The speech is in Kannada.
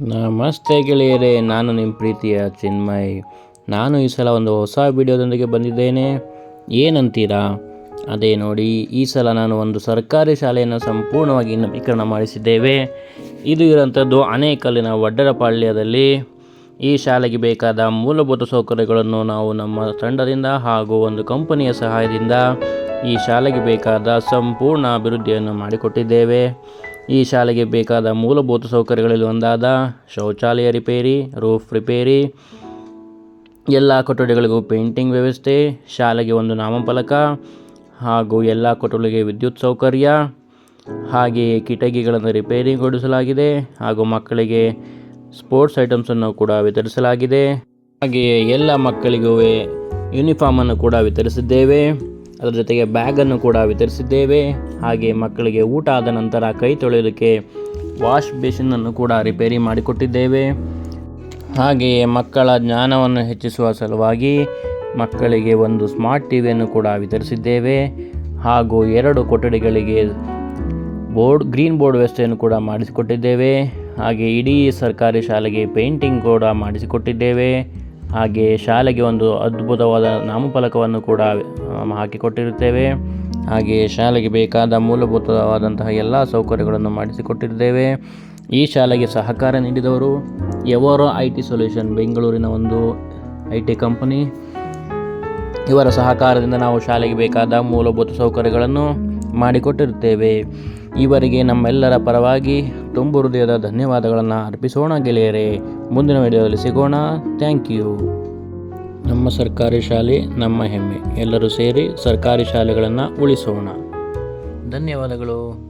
ನಮಸ್ತೆ ಗೆಳೆಯರೇ, ನಾನು ನಿಮ್ಮ ಪ್ರೀತಿಯ ಚಿನ್ಮಯ್. ನಾನು ಈ ಸಲ ಒಂದು ಹೊಸ ವಿಡಿಯೋದೊಂದಿಗೆ ಬಂದಿದ್ದೇನೆ. ಏನಂತೀರಾ? ಅದೇ ನೋಡಿ, ಈ ಸಲ ನಾನು ಒಂದು ಸರ್ಕಾರಿ ಶಾಲೆಯನ್ನು ಸಂಪೂರ್ಣವಾಗಿ ನವೀಕರಣ ಮಾಡಿಸಿದ್ದೇವೆ. ಇದು ಇರೋಂಥದ್ದು ಅನೇಕಲ್ಲಿನ ವಡ್ಡರಪಾಳ್ಯದಲ್ಲಿ. ಈ ಶಾಲೆಗೆ ಬೇಕಾದ ಮೂಲಭೂತ ಸೌಕರ್ಯಗಳನ್ನು ನಾವು ನಮ್ಮ ತಂಡದಿಂದ ಹಾಗೂ ಒಂದು ಕಂಪನಿಯ ಸಹಾಯದಿಂದ ಈ ಶಾಲೆಗೆ ಬೇಕಾದ ಸಂಪೂರ್ಣ ಅಭಿವೃದ್ಧಿಯನ್ನು ಮಾಡಿಕೊಟ್ಟಿದ್ದೇವೆ. ಈ ಶಾಲೆಗೆ ಬೇಕಾದ ಮೂಲಭೂತ ಸೌಕರ್ಯಗಳಲ್ಲಿ ಒಂದಾದ ಶೌಚಾಲಯ ರಿಪೇರಿ ರೂಫ್ ರಿಪೇರಿ, ಎಲ್ಲ ಕೊಠಡಿಗಳಿಗೂ ಪೇಂಟಿಂಗ್ ವ್ಯವಸ್ಥೆ, ಶಾಲೆಗೆ ಒಂದು ನಾಮಫಲಕ ಹಾಗೂ ಎಲ್ಲ ಕೊಠಡಿಗಳಿಗೆ ವಿದ್ಯುತ್ ಸೌಕರ್ಯ, ಹಾಗೆಯೇ ಕಿಟಕಿಗಳನ್ನು ರಿಪೇರಿಗೊಳಿಸಲಾಗಿದೆ ಹಾಗೂ ಮಕ್ಕಳಿಗೆ ಸ್ಪೋರ್ಟ್ಸ್ ಐಟಮ್ಸನ್ನು ಕೂಡ ವಿತರಿಸಲಾಗಿದೆ. ಹಾಗೆಯೇ ಎಲ್ಲ ಮಕ್ಕಳಿಗೂ ಯೂನಿಫಾರ್ಮನ್ನು ಕೂಡ ವಿತರಿಸಿದ್ದೇವೆ. ಅದರ ಜೊತೆಗೆ ಬ್ಯಾಗನ್ನು ಕೂಡ ವಿತರಿಸಿದ್ದೇವೆ. ಹಾಗೆ ಮಕ್ಕಳಿಗೆ ಊಟ ಆದ ನಂತರ ಕೈ ತೊಳೆಯೋದಕ್ಕೆ ವಾಶ್ ಬೇಸಿನನ್ನು ಕೂಡ ರಿಪೇರಿ ಮಾಡಿಕೊಟ್ಟಿದ್ದೇವೆ. ಹಾಗೆಯೇ ಮಕ್ಕಳ ಜ್ಞಾನವನ್ನು ಹೆಚ್ಚಿಸುವ ಸಲುವಾಗಿ ಮಕ್ಕಳಿಗೆ ಒಂದು ಸ್ಮಾರ್ಟ್ ಟಿ ವಿಯನ್ನು ಕೂಡ ವಿತರಿಸಿದ್ದೇವೆ. ಹಾಗೂ ಎರಡು ಕೊಠಡಿಗಳಿಗೆ ಬೋರ್ಡ್, ಗ್ರೀನ್ ಬೋರ್ಡ್ ವ್ಯವಸ್ಥೆಯನ್ನು ಕೂಡ ಮಾಡಿಸಿಕೊಟ್ಟಿದ್ದೇವೆ. ಹಾಗೆ ಇಡೀ ಸರ್ಕಾರಿ ಶಾಲೆಗೆ ಪೇಂಟಿಂಗ್ ಕೂಡ ಮಾಡಿಸಿಕೊಟ್ಟಿದ್ದೇವೆ. ಹಾಗೆ ಶಾಲೆಗೆ ಒಂದು ಅದ್ಭುತವಾದ ನಾಮಫಲಕವನ್ನು ಕೂಡ ಹಾಕಿಕೊಟ್ಟಿರುತ್ತೇವೆ ಹಾಗೆ ಶಾಲೆಗೆ ಬೇಕಾದ ಮೂಲಭೂತವಾದಂತಹ ಎಲ್ಲ ಸೌಕರ್ಯಗಳನ್ನು ಮಾಡಿಸಿಕೊಟ್ಟಿದ್ದೇವೆ ಈ ಶಾಲೆಗೆ ಸಹಕಾರ ನೀಡಿದವರು ಎವರೋ ಐ ಟಿ ಸೊಲ್ಯೂಷನ್ ಬೆಂಗಳೂರಿನ ಒಂದು ಐ ಟಿ ಕಂಪನಿ ಇವರ ಸಹಕಾರದಿಂದ ನಾವು ಶಾಲೆಗೆ ಬೇಕಾದ ಮೂಲಭೂತ ಸೌಕರ್ಯಗಳನ್ನು ಮಾಡಿಕೊಟ್ಟಿರುತ್ತೇವೆ. ಈವರೆಗೆ ನಮ್ಮೆಲ್ಲರ ಪರವಾಗಿ ತುಂಬು ಹೃದಯದ ಧನ್ಯವಾದಗಳನ್ನು ಅರ್ಪಿಸೋಣ ಗೆಳೆಯರೇ. ಮುಂದಿನ ವಿಡಿಯೋದಲ್ಲಿ ಸಿಗೋಣ. ಥ್ಯಾಂಕ್ ಯು ನಮ್ಮ ಸರ್ಕಾರಿ ಶಾಲೆ, ನಮ್ಮ ಹೆಮ್ಮೆ. ಎಲ್ಲರೂ ಸೇರಿ ಸರ್ಕಾರಿ ಶಾಲೆಗಳನ್ನು ಉಳಿಸೋಣ. ಧನ್ಯವಾದಗಳು.